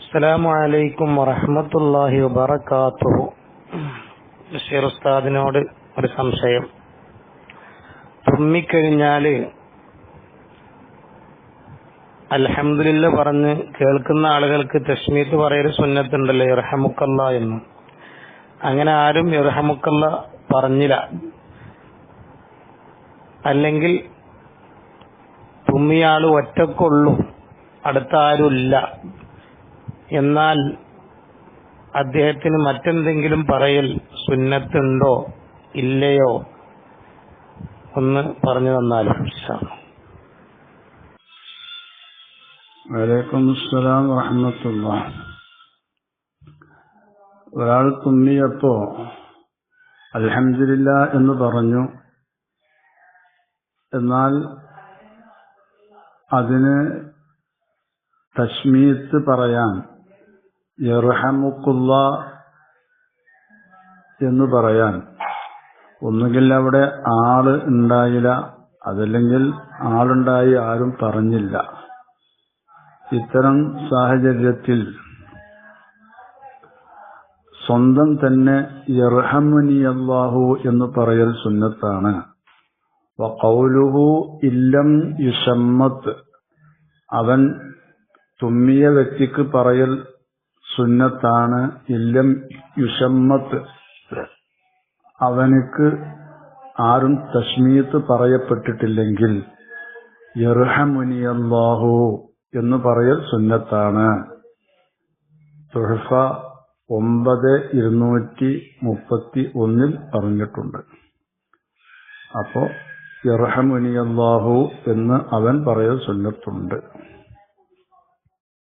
അസ്സലാമു അലൈക്കും വറഹ്മത്തുള്ളാഹി വബറകാതുഹു ബഷീർ ഉസ്താദിനോട് ഒരു സംശയം. തുമ്മിക്കഴിഞ്ഞാൽ അൽഹംദുലില്ല പറഞ്ഞ് കേൾക്കുന്ന ആളുകൾക്ക് തസ്മീത്ത് പറയൊരു സുന്നത്തുണ്ടല്ലോ ഇർഹമുക്കല്ല എന്ന്. അങ്ങനെ ആരും ഇർഹമുക്കല്ല പറഞ്ഞില്ല. അല്ലെങ്കിൽ തുമ്മിയാൾ ഒറ്റക്കൊള്ളും അടുത്ത ആരുമില്ല എന്നാൽ അദ്ദേഹത്തിന് മറ്റെന്തെങ്കിലും പറയൽ സുന്നത്തുണ്ടോ? ഇല്ലയോ? ഒന്ന് പറഞ്ഞു തന്നാലും വലൈക്കും അസ്സലാം വറഹമത്തുള്ള. ഒരാൾ തുമ്മിയപ്പോ അലഹമില്ല എന്ന് പറഞ്ഞു. എന്നാൽ അതിന് തശ്മീത്ത് പറയാൻ യർഹമുക്കുള്ള എന്ന് പറയാൻ. ഒന്നുകിൽ അവിടെ ആൾ ഉണ്ടായില്ല അതല്ലെങ്കിൽ ആളുണ്ടായി ആരും പറഞ്ഞില്ല. ഇത്തരം സാഹചര്യത്തിൽ സ്വന്തം തന്നെ യർഹമുനി അള്ളാഹു എന്ന് പറയൽ സുന്നത്താണ്. വഖൗലുഹു ഇല്ലം യുഷമ്മത്ത്. അവൻ തുമ്മിയ വ്യക്തിക്ക് പറയൽ സുന്നത്താണ് ഇല്ലം യുഷമ്മത്ത്. അവനക്ക് ആരും തശ്മീത്ത് പറയപ്പെട്ടിട്ടില്ലെങ്കിൽ യർഹമുനിയല്ലാഹു എന്ന് പറയൽ സുന്നത്താണ്. തുഹഫ ഒമ്പത് ഇരുന്നൂറ്റി മുപ്പത്തി ഒന്നിൽ പറഞ്ഞിട്ടുണ്ട്. അപ്പോ യർഹമുനിയല്ലാഹു എന്ന് അവൻ പറയൽ സുന്നത്തുണ്ട്.